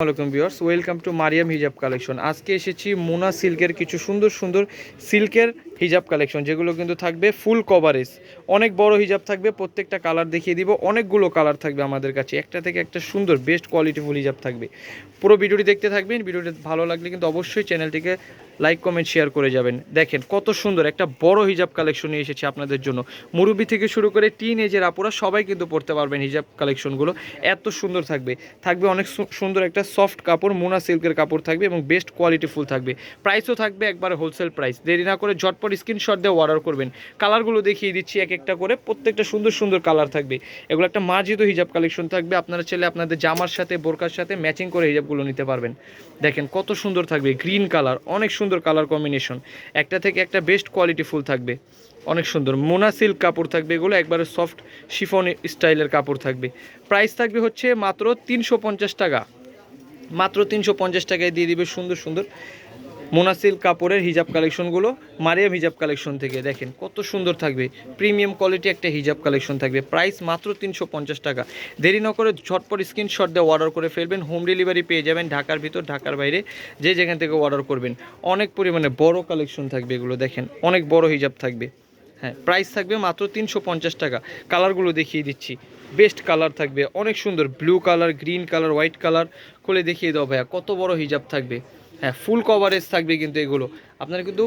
Welcome viewers, welcome to Mariam hijab collection. আজকে এসেছি মোনা সিল্কের কিছু সুন্দর সুন্দর সিল্কের হিজাব কালেকশন যেগুলো কিন্তু থাকবে ফুল কভারেজ অনেক বড় হিজাব থাকবে, প্রত্যেকটা কালার দেখিয়ে দিব, অনেকগুলো কালার থাকবে আমাদের কাছে। একটা থেকে একটা সুন্দর বেস্ট কোয়ালিটি ফুল হিজাব থাকবে। পুরো ভিডিওটি দেখতে থাকবেন, ভিডিওটি ভালো লাগলে কিন্তু অবশ্যই চ্যানেলটিকে লাইক কমেন্ট শেয়ার করে যাবেন। দেখেন কত সুন্দর একটা বড় হিজাব কালেকশন নিয়ে এসেছি আপনাদের জন্য। মুরব্বি থেকে শুরু করে টিন এজের আপুরা সবাই কিন্তু পড়তে পারবেন হিজাব কালেকশনগুলো এত সুন্দর থাকবে। থাকবে অনেক সুন্দর একটা সফট কাপড়, মোনা সিল্কের কাপড় থাকবে এবং বেস্ট কোয়ালিটি ফুল থাকবে। প্রাইসও থাকবে একবারে হোলসেল প্রাইস দেরি না করে ঝটপট স্ক্রিনশট দিয়ে অর্ডার করবেন। কালারগুলো দেখিয়ে দিচ্ছি, এক একটা করে। প্রত্যেকটা সুন্দর সুন্দর কালার থাকবে। এগুলো একটা মার্জিত হিজাব কালেকশন থাকবে। আপনারা চাইলে আপনাদের জামার সাথে, বোরকার সাথে ম্যাচিং করে হিজাবগুলো নিতে পারবেন। দেখেন কত সুন্দর থাকবে গ্রিন কালার অনেক সুন্দর কালার কম্বিনেশন একটা থেকে একটা বেস্ট কোয়ালিটি ফুল থাকবে। অনেক সুন্দর। মোনা সিল্ক কাপড় থাকবে এগুলো, একবারে সফট শিফন স্টাইলের কাপড় থাকবে। প্রাইস থাকবে হচ্ছে মাত্র তিনশো পঞ্চাশ টাকা। মাত্র তিনশো পঞ্চাশ টাকায় দিয়ে দিবে সুন্দর সুন্দর। মোনাসিল কাপড়ের হিজাব কালেকশনগুলো, মারিয়াম হিজাব কালেকশন থেকে। দেখেন, কত সুন্দর থাকবে। প্রিমিয়াম কোয়ালিটি একটা হিজাব কালেকশন থাকবে। প্রাইস মাত্র তিনশো পঞ্চাশ টাকা। দেরি না করে ঝটপট স্ক্রিনশট দিয়ে অর্ডার করে ফেলবেন। হোম ডেলিভারি পেয়ে যাবেন ঢাকার ভিতর, ঢাকার বাইরে, যে যেখান থেকে অর্ডার করবেন। অনেক পরিমাণে বড় কালেকশন থাকবে এগুলো, দেখেন। অনেক বড় হিজাব থাকবে। হ্যাঁ প্রাইস থাকবে মাত্র তিনশো পঞ্চাশ টাকা। কালারগুলো দেখিয়ে দিচ্ছি। বেস্ট কালার থাকবে। অনেক সুন্দর। Blue colour, green colour, white colour. খুলে দেখিয়ে দাও ভাইয়া, কত বড় হিজাব থাকবে। হ্যাঁ ফুল কভারেজ থাকবে কিন্তু এগুলো। আপনারা কিন্তু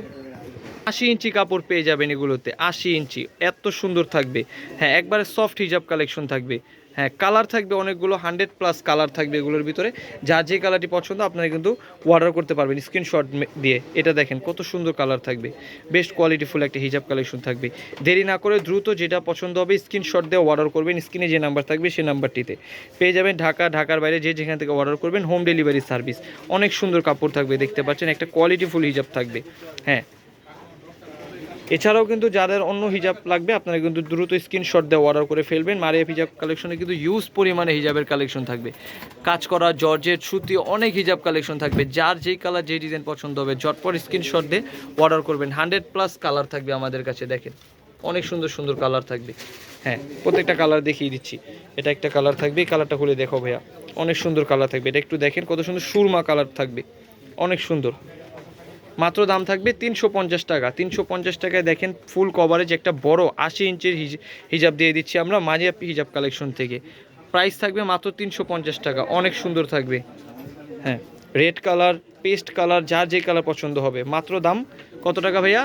আশি ইঞ্চি কাপড় পেয়ে যাবেন এগুলোতে, আশি ইঞ্চি, এত সুন্দর থাকবে। হ্যাঁ একবারে সফট হিজাব কালেকশন থাকবে। হ্যাঁ কালার থাকবে অনেকগুলো হান্ড্রেড প্লাস কালার থাকবে এগুলোর ভিতরে। যা যে কালারটি পছন্দ, আপনারা কিন্তু অর্ডার করতে পারবেন স্ক্রিনশট দিয়ে। এটা দেখেন, কত সুন্দর কালার থাকবে। বেস্ট কোয়ালিটিফুল একটা হিজাব কালেকশন থাকবে। দেরি না করে দ্রুত যেটা পছন্দ হবে স্ক্রিনশট দিয়ে অর্ডার করবেন। স্ক্রিনে যে নাম্বার থাকবে সেই নাম্বারটিতে পেয়ে যাবেন ঢাকা, ঢাকার বাইরে যে যেখান থেকে অর্ডার করবেন হোম ডেলিভারি সার্ভিস অনেক সুন্দর কাপড় থাকবে, দেখতে পাচ্ছেন। একটা কোয়ালিটিফুল হিজাব থাকবে। হ্যাঁ এছাড়াও কিন্তু যাদের অন্য হিজাব লাগবে, আপনারা কিন্তু দ্রুত স্ক্রিনশট দিয়ে অর্ডার করে ফেলবেন। মারিয়া হিজাব কালেকশনে কিন্তু ইউজ পরিমাণে হিজাবের কালেকশন থাকবে। কাজ করা জর্জের সুতি, অনেক হিজাব কালেকশন থাকবে। যার যেই কালার যেই ডিজাইন পছন্দ হবে, ঝটপট স্ক্রিনশট দিয়ে অর্ডার করবেন। হান্ড্রেড প্লাস কালার থাকবে আমাদের কাছে, দেখেন। অনেক সুন্দর সুন্দর কালার থাকবে। হ্যাঁ প্রত্যেকটা কালার দেখিয়ে দিচ্ছি। এটা একটা কালার থাকবে কালারটা খুলে দেখো ভাইয়া। অনেক সুন্দর কালার থাকবে। এটা একটু দেখেন কত সুন্দর সুরমা কালার থাকবে। অনেক সুন্দর। মাত্র দাম থাকবে তিনশো পঞ্চাশ টাকা। তিনশো পঞ্চাশ টাকায় দেখেন ফুল কভারেজ একটা বড় আশি ইঞ্চির হিজ- হিজাব দিয়ে দিচ্ছি আমরা মাঝে হিজাব কালেকশন থেকে। প্রাইস থাকবে মাত্র তিনশো পঞ্চাশ টাকা, অনেক সুন্দর থাকবে। হ্যাঁ রেড কালার পেস্ট কালার যার যে কালার পছন্দ হবে। মাত্র দাম কত টাকা ভাইয়া?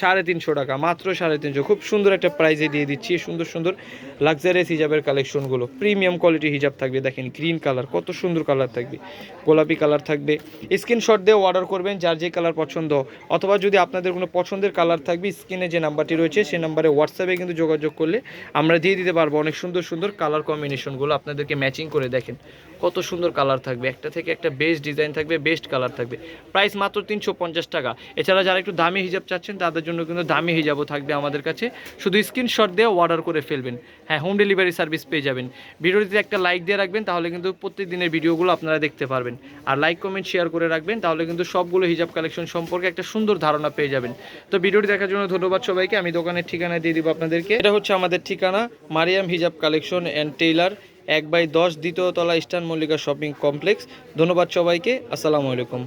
সাড়ে তিনশো। টাকা মাত্র সাড়ে তিনশো। খুব সুন্দর একটা প্রাইজে দিয়ে দিচ্ছি সুন্দর সুন্দর লাক্সারিয়াস হিজাবের কালেকশনগুলো প্রিমিয়াম কোয়ালিটি হিজাব থাকবে দেখেন গ্রিন কালার কত সুন্দর কালার থাকবে। গোলাপি কালার থাকবে। স্ক্রিনশট দিয়ে অর্ডার করবেন যার যে কালার পছন্দ। অথবা যদি আপনাদের কোনো পছন্দের কালার থাকবে স্ক্রিনে যে নাম্বারটি রয়েছে সেই নাম্বারে হোয়াটসঅ্যাপে কিন্তু যোগাযোগ করলে আমরা দিয়ে দিতে পারব। অনেক সুন্দর সুন্দর কালার কম্বিনেশনগুলো আপনাদেরকে ম্যাচিং করে দেখেন। কত সুন্দর কালার থাকবে। একটা থেকে একটা বেস্ট ডিজাইন থাকবে বেস্ট কালার থাকবে। প্রাইস মাত্র তিনশো পঞ্চাশ টাকা। এছাড়া যারা একটু দামি হিজাব চাচ্ছেন, তাদের জন্য কিন্তু দামি হিজাবও থাকবে আমাদের কাছে। শুধু স্ক্রিনশট দিয়ে অর্ডার করে ফেলবেন। হ্যাঁ হোম ডেলিভারি সার্ভিস পেয়ে যাবেন। ভিডিওটিতে একটা লাইক দিয়ে রাখবেন, তাহলে কিন্তু প্রত্যেক দিনের ভিডিওগুলো আপনারা দেখতে পারবেন। আর লাইক কমেন্ট শেয়ার করে রাখবেন, তাহলে কিন্তু সবগুলো হিজাব কালেকশন সম্পর্কে একটা সুন্দর ধারণা পেয়ে যাবেন। তো ভিডিওটি দেখার জন্য ধন্যবাদ সবাইকে। আমি দোকানের ঠিকানা দিয়ে দিব আপনাদেরকে। এটা হচ্ছে আমাদের ঠিকানা, Mariam hijab collection and tailor এক বাই দশ, দ্বিতীয় তলা ইস্টার্ন মল্লিকা শপিং কমপ্লেক্স। ধন্যবাদ সবাইকে। আসসালামু আলাইকুম।